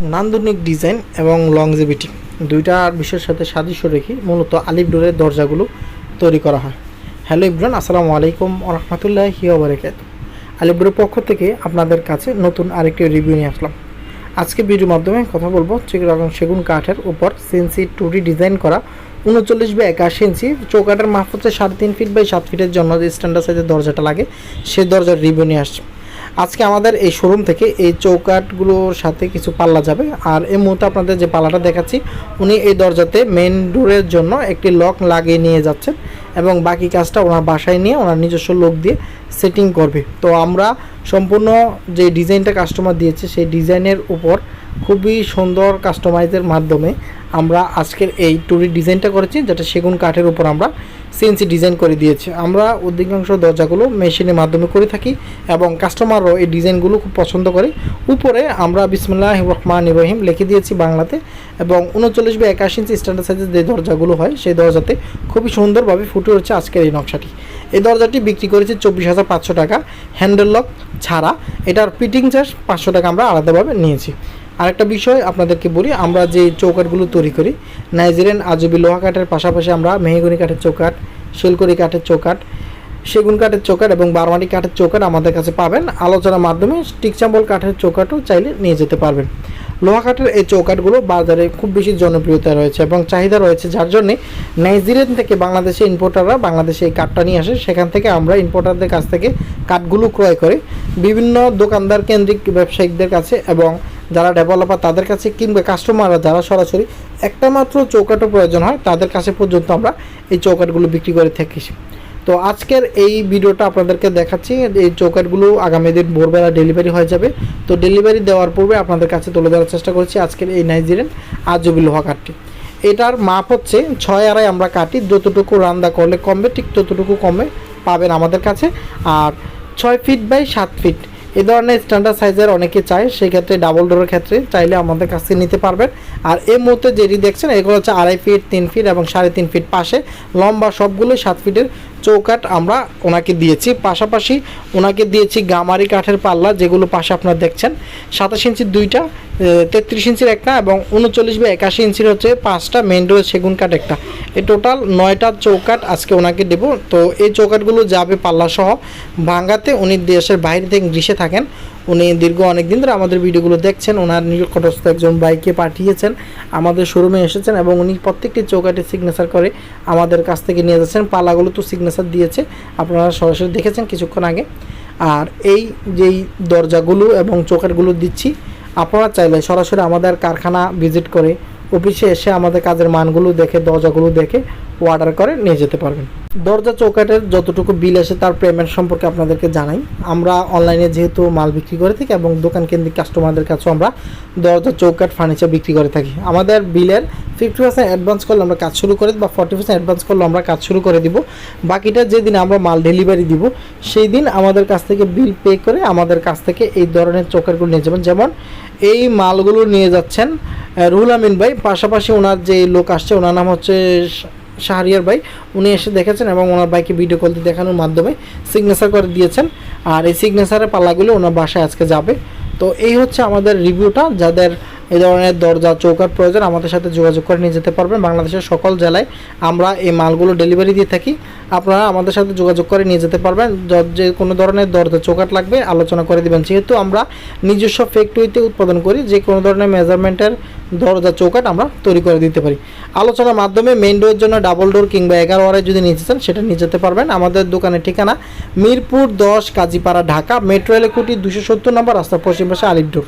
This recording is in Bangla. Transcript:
নান্দনিক ডিজাইন এবং লংজিভিটি দুইটা বিষয়ের সাথে সাদৃশ্য রেখে মূলত আলিফ ডোরের দরজাগুলো তৈরি করা হয়। হ্যালো ইব্রান আসসালামু আলাইকুম রহমতুল্লাহ হিয়াবারেকাত আলিফ ডোরের পক্ষ থেকে আপনাদের কাছে নতুন আরেকটি রিভিউ নিয়ে আসলাম। আজকে ভিডিওর মাধ্যমে কথা বলব এবং সেগুন কাঠের উপর সিএনসি টুটি ডিজাইন করা উনচল্লিশ বাই একাশি ইঞ্চি চৌকাঠের মাপ হচ্ছে সাড়ে তিন ফিট বাই সাত ফিটের জন্য যে স্ট্যান্ডার্ড সাইজের দরজাটা লাগে সেই দরজার রিভিউ নিয়ে আসছে। আজকে আমাদের এই শোরুম থেকে এই চৌকাটগুলোর সাথে কিছু পাল্লা যাবে। আর এই মুহূর্তে আপনাদের যে পাল্লাটা দেখাচ্ছি, উনি এই দরজাতে মেন ডোরের জন্য একটি লক লাগিয়ে নিয়ে যাচ্ছেন। এবং বাকি কাজটা ওনার বাসায় নিয়ে ওনার নিজস্ব লোক দিয়ে সেটিং করবে। তো আমরা সম্পূর্ণ যে ডিজাইনটা কাস্টমার দিয়েছে, সেই ডিজাইনের উপর খুবই সুন্দর কাস্টমাইজের মাধ্যমে আমরা আজকের এই টুরির ডিজাইনটা করেছি, যেটা সেগুন কাঠের উপর আমরা সিএনসি ডিজাইন করে দিয়েছি। আমরা অধিকাংশ দরজাগুলো মেশিনের মাধ্যমে করে থাকি এবং কাস্টমারও এই ডিজাইনগুলো খুব পছন্দ করে। উপরে আমরা বিসমুল্লাহ রহমান ইব্রাহিম লিখে দিয়েছি বাংলাতে এবং উনচল্লিশ বা একাশি ইঞ্চি স্ট্যান্ডার্ড সাইজের যে দরজাগুলো হয়, সেই দরজাতে খুবই সুন্দরভাবে ফুটে উঠছে আজকের এই নকশাটি। এই দরজাটি বিক্রি করেছি চব্বিশ হাজার পাঁচশো টাকা। হ্যান্ডেল লক ছাড়া এটার ফিটিং চার্জ পাঁচশো টাকা আমরা আলাদাভাবে নিয়েছি। আরেকটা বিষয় আপনাদেরকে বলি, আমরা যে চৌকাঠগুলো তৈরি করি, নাইজেরিয়ান আজবি লোহা কাঠের পাশাপাশি আমরা মেহগনি কাঠের চৌকাঠ শিলকরি কাঠের চৌকাঠ, সেগুন কাঠের চৌকাঠ এবং বারমাটি কাঠের চৌকাঠ আমাদের কাছে পাবেন। আলোচনার মাধ্যমে টিকচাম্বল কাঠের চৌকাঠও চাইলে নিয়ে যেতে পারবেন। লোহা কাঠের এই চৌকাঠগুলো বাজারে খুব বেশি জনপ্রিয়তা রয়েছে এবং চাহিদা রয়েছে, যার জন্যে নাইজেরিয়ান থেকে বাংলাদেশে ইম্পোর্টাররা বাংলাদেশে এই কাঠটা নিয়ে আসে। সেখান থেকে আমরা ইম্পোর্টারদের কাছ থেকে কাঠগুলো ক্রয় করে। বিভিন্ন দোকানদার কেন্দ্রিক ব্যবসায়িকদের কাছে এবং যারা ডেভেলপার তাদের কাছে কিংবা কাস্টমাররা যারা সরাসরি একটা মাত্র চৌকাঠও প্রয়োজন হয়, তাদের কাছে পর্যন্ত আমরা এই চৌকাঠগুলো বিক্রি করে থাকি। তো আজকের এই ভিডিওটা আপনাদেরকে দেখাচ্ছি। এই চৌকাটগুলো আগামী দিন ভোরবেলা ডেলিভারি হয়ে যাবে। তো ডেলিভারি দেওয়ার পূর্বে আপনাদের কাছে তুলে দেওয়ার চেষ্টা করছি আজকের এই নাইজেরিয়ান আজবি লোহা কাঠটি। এটার মাপ হচ্ছে ছয় আড়াই আমরা কাটি, যতটুকু রান্দা করলে কমবে, ঠিক ততটুকু কমে পাবেন আমাদের কাছে। আর ছয় ফিট বাই সাত ফিট এই ধরনের স্ট্যান্ডার্ড সাইজের অনেকে চায়, সেক্ষেত্রে ডাবল ডোরের ক্ষেত্রে চাইলে আমাদের কাছ থেকে নিতে পারবেন। আর এই মুহূর্তে যেটি দেখছেন, এগুলো হচ্ছে আড়াই ফিট তিন ফিট এবং সাড়ে তিন ফিট পাশে। লম্বা সবগুলোই সাত ফিটের চৌকাট আমরা ওনাকে দিয়েছি। পাশাপাশি ওনাকে দিয়েছি গামারি কাঠের পাল্লা, যেগুলো পাশে আপনারা দেখছেন। সাতাশ ইঞ্চির দুইটা তেত্রিশ ইঞ্চির একটা এবং উনচল্লিশ বা একাশি ইঞ্চির হচ্ছে পাঁচটা মেন ডোর সেগুন কাঠ একটা। এই টোটাল নয়টা চৌকাট আজকে ওনাকে দেব। তো এই চৌকাটগুলো যাবে পাল্লা সহ ভাঙ্গাতে উনি দেশের বাইরে থেকে গ্রীষে থাকেন। উনি দীর্ঘ অনেক দিন ধরে আমাদের ভিডিওগুলো দেখছেন, ওনার নিকটস্থ একজন বাইকে পাঠিয়েছেন, আমাদের শোরুমে এসেছেন এবং উনি প্রত্যেকটি চৌকাটে সিগনেচার করে আমাদের কাছ থেকে নিয়ে যাচ্ছেন। পালাগুলো তো সিগনেচার দিয়েছে, আপনারা সরাসরি দেখেছেন কিছুক্ষণ আগে। আর এই যেই দরজাগুলো এবং চৌকাটগুলো দিচ্ছি, আপনারা চাইলে সরাসরি আমাদের কারখানা ভিজিট করে অফিসে এসে আমাদের কাজের মানগুলো দেখে, দরজাগুলো দেখে অর্ডার করে নিয়ে যেতে পারবেন। দরজা চৌকাটের যতটুকু বিল আসে তার পেমেন্ট সম্পর্কে আপনাদেরকে জানাই। আমরা অনলাইনে যেহেতু মাল বিক্রি করে থাকি এবং দোকান কেন্দ্রিক কাস্টমারদের কাছেও আমরা দরজা চৌকাট ফার্নিচার বিক্রি করে থাকি। আমাদের বিলের ফিফটি পার্সেন্ট অ্যাডভান্স করলে আমরা কাজ শুরু করে বা ফর্টি পার্সেন্ট অ্যাডভান্স করলে আমরা কাজ শুরু করে দিব। বাকিটা যেদিন আমরা মাল ডেলিভারি দিব, সেই দিন আমাদের কাছ থেকে বিল পে করে আমাদের কাছ থেকে এই ধরনের চৌকাটগুলো নিয়ে যাবেন। যেমন এই মালগুলো নিয়ে যাচ্ছেন রুহুল আমিন ভাই, পাশাপাশি ওনার যে লোক আসছে, ওনার নাম হচ্ছে শাহরিয়ার ভাই। উনি এসে দেখেছেন এবং ওনার বাইকে ভিডিও কল দিয়ে দেখানোর মাধ্যমে সিগনেচার করে দিয়েছেন। আর এই সিগনেচারের পাল্লাগুলো ওনার বাসায় আজকে যাবে। তো এই হচ্ছে আমাদের রিভিউটা। যাদের এই ধরনের দরজা, চৌকার প্রয়োজন, আমাদের সাথে যোগাযোগ করে নিয়ে যেতে পারবেন। বাংলাদেশের সকল জেলায় আমরা এই মালগুলো ডেলিভারি দিয়ে থাকি। আপনারা আমাদের সাথে যোগাযোগ করে নিয়ে যেতে পারবেন। যে কোনো ধরনের দরজা চৌকাট লাগবে, আলোচনা করে দেবেন। যেহেতু আমরা নিজস্ব ফ্যাক্টরিতে উৎপাদন করি, যে কোনো ধরনের মেজারমেন্টের দরজা চৌকাট আমরা তৈরি করে দিতে পারি। আলোচনার মাধ্যমে মেন ডোরের জন্য ডাবল ডোর কিংবা এগারো ওয়ারে যদি নিতে চান, সেটা নিয়ে যেতে পারবেন। আমাদের দোকানের ঠিকানা মিরপুর দশ, কাজীপাড়া, ঢাকা, মেট্রো এলাকুটি দুশো সত্তর নম্বর রাস্তার পশ্চিম পাশে আলিপ ডোর